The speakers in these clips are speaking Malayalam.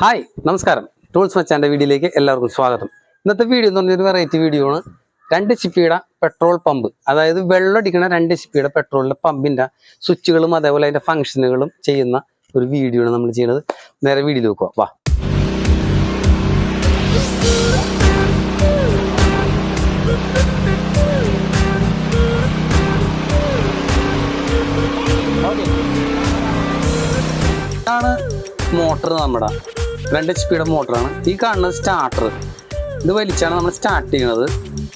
ഹായ് നമസ്കാരം. ടൂൾസ് മച്ചാന്റെ വീഡിയോയിലേക്ക് എല്ലാവർക്കും സ്വാഗതം. ഇന്നത്തെ വീഡിയോ എന്ന് പറഞ്ഞൊരു വെറൈറ്റി വീഡിയോ ആണ്. രണ്ട് ചിപ്പിയുടെ പെട്രോൾ പമ്പ് അതായത് വെള്ളം അടിക്കുന്ന രണ്ട് ചിപ്പിയുടെ പെട്രോളിന്റെ പമ്പിന്റെ സ്വിച്ചുകളും അതേപോലെ അതിന്റെ ഫംഗ്ഷനുകളും ചെയ്യുന്ന ഒരു വീഡിയോ ആണ് നമ്മൾ ചെയ്യുന്നത്. നേരെ വീഡിയോ നോക്കുക വാ. ഇതാണ് മോട്ടർ നമ്മുടെ രണ്ട് എച്ച് പിയുടെ മോട്ടറാണ്. ഈ കാണുന്നത് സ്റ്റാർട്ടർ ഇത് വലിച്ചാണ് നമ്മൾ സ്റ്റാർട്ട് ചെയ്യുന്നത്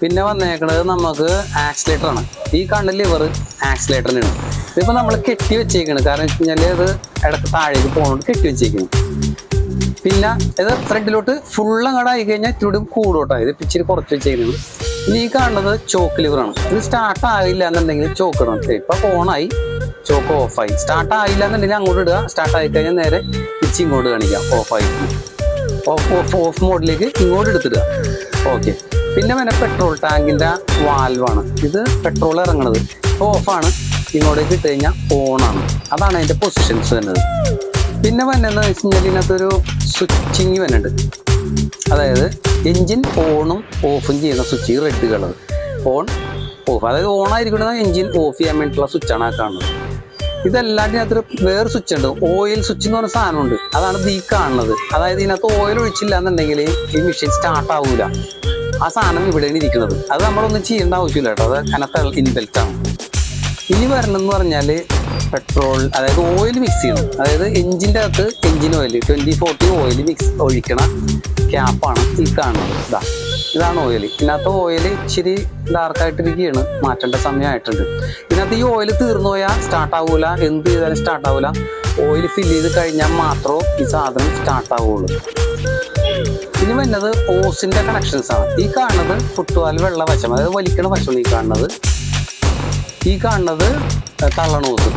പിന്നെ വന്നേക്കുന്നത് നമുക്ക് ആക്സിലേറ്റർ ആണ്. ഈ കാണുന്ന ലിവർ ആക്സിലേറ്ററിനാണ് ഇതിപ്പോൾ നമ്മൾ കെട്ടി വെച്ചേക്കുന്നത് കാരണം വെച്ച് കഴിഞ്ഞാൽ അത് ഇടയ്ക്ക് താഴേക്ക് പോകുന്നതുകൊണ്ട് കെട്ടി വെച്ചേക്കുന്നു പിന്നെ ഇത് ഫ്രണ്ടിലോട്ട് ഫുൾ അങ്ങോട്ട് ആയി കഴിഞ്ഞാൽ ഇത്തിരി കൂടോട്ടോ. ഇത് പിച്ചിരി കുറച്ച് വെച്ചേക്കുന്നത് ഇനി ഈ കാണുന്നത് ചോക്ക് ലിവറാണ് ഇത് സ്റ്റാർട്ട് ആയില്ല എന്നുണ്ടെങ്കിൽ ചോക്ക് ഇടണം. ഇപ്പം ഓണായി ചോക്ക് ഓഫായി സ്റ്റാർട്ട് ആയില്ല എന്നുണ്ടെങ്കിൽ അങ്ങോട്ട് ഇടുക. സ്റ്റാർട്ട് ആയി കഴിഞ്ഞാൽ നേരെ തിരിച്ച് ഇങ്ങോട്ട് കാണിക്കാം. ഓഫായിരിക്കും ഓഫ് ഓഫ് ഓഫ് മോഡിലേക്ക് ഇങ്ങോട്ട് എടുത്തിടുക. ഓക്കെ പിന്നെ പിന്നെ പെട്രോൾ ടാങ്കിന്റെ വാൽവാണ് ഇത് പെട്രോൾ ഇറങ്ങണത്. ഇപ്പോൾ ഓഫാണ് ഇങ്ങോട്ടേക്ക് ഇട്ട് കഴിഞ്ഞാൽ ഓണാണ് അതാണ് അതിന്റെ പൊസിഷൻസ് വരുന്നത്. പിന്നെ വന്നെന്ന് വെച്ച് കഴിഞ്ഞാൽ ഇതിനകത്തൊരു സ്വിച്ചിങ് വന്നിട്ടുണ്ട് അതായത് എൻജിൻ ഓണും ഓഫും ചെയ്യുന്ന switch red colour on off അതായത് ഓൺ ആയിരിക്കുന്നത് എൻജിൻ ഓഫ് ചെയ്യാൻ വേണ്ടിയിട്ടുള്ള സ്വിച്ചാണ് ആ കാണുന്നത്. ഇതല്ലാണ്ട് അത്ര വേറെ സ്വിച്ച് ഉണ്ട്. ഓയിൽ സ്വിച്ച് എന്ന് പറഞ്ഞ സാധനമുണ്ട്. അതാണ് ഈ കാണുന്നത്. അതായത് ഇതിനകത്ത് ഓയിൽ ഒഴിച്ചില്ല എന്നുണ്ടെങ്കിൽ ഈ മെഷീൻ സ്റ്റാർട്ട് ആവൂല. ആ സാധനം ഇവിടെയാണ് ഇരിക്കുന്നത്. അത് നമ്മളൊന്നും ചെയ്യേണ്ട ആവശ്യമില്ല കേട്ടോ. അത് കനത്ത ഇൻബെൽറ്റ് ആണ്. ഇനി വരണമെന്ന് പറഞ്ഞാൽ പെട്രോൾ അതായത് ഓയിൽ മിക്സ് ചെയ്യണം. അതായത് എഞ്ചിന്റെ അകത്ത് engine oil twenty forty oil mix ഒഴിക്കണ ക്യാപ്പാണ് ഈ കാണുന്നത്. ഇതാ ഇതാണ് ഓയിൽ ഇതിനകത്ത് ഓയിൽ ഇച്ചിരി ഡാർക്കായിട്ടിരിക്കുകയാണ് മാറ്റേണ്ട സമയമായിട്ടുണ്ട്. ഇതിനകത്ത് ഈ ഓയിൽ തീർന്നു പോയാൽ സ്റ്റാർട്ട് ആവൂല. എന്ത് ചെയ്താലും സ്റ്റാർട്ട് ആവൂല. ഓയിൽ ഫില്ല് ചെയ്ത് കഴിഞ്ഞാൽ മാത്രമേ ഈ സാധനം സ്റ്റാർട്ട് ആവുള്ളൂ. ഇനി വരുന്നത് ഓസിന്റെ കണക്ഷൻസ് ആണ്. ഈ കാണുന്നത് ഫുട്ബോൾ വെള്ള വശം അതായത് വലിക്കണ വശമാണ് ഈ കാണുന്നത്. ഈ കാണുന്നത് കള്ളണോസ്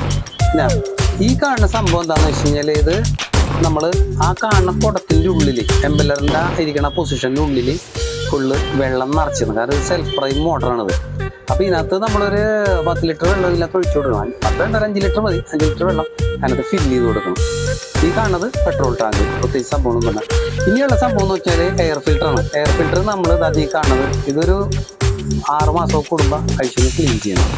ഈ കാണുന്ന സംഭവം എന്താണെന്ന് വെച്ച് കഴിഞ്ഞാൽ ഇത് നമ്മൾ ആ കാണുന്ന കുടത്തിന്റെ ഉള്ളിൽ എംബലറിന്റെ ഇരിക്കുന്ന പൊസിഷന്റെ ഉള്ളിൽ ഫുള്ള് വെള്ളം നിറച്ചിരുന്നു. കാരണം ഇത് സെൽഫ് പ്രൈം മോട്ടറാണിത് അപ്പോൾ ഇതിനകത്ത് നമ്മളൊരു പത്ത് ലിറ്റർ വെള്ളം ഇതിനകത്ത് ഒഴിച്ചു കൊടുക്കണം. പത്ത് വേണ്ട അഞ്ച് ലിറ്റർ മതി. അഞ്ച് ലിറ്റർ വെള്ളം അതിനകത്ത് ഫിൽ ചെയ്ത് കൊടുക്കണം. ഈ കാണുന്നത് പെട്രോൾ ടാങ്ക് പ്രത്യേകിച്ച് സംഭവം പറഞ്ഞാൽ ഇനിയുള്ള സംഭവം എന്ന് വെച്ചാൽ എയർ ഫിൽറ്ററാണ് എയർ ഫിൽറ്റർ നമ്മൾ ഈ കാണുന്നത് ഇതൊരു ആറ് മാസം കൂടുമ്പോൾ കഴിച്ചു ക്ലീൻ ചെയ്യണം.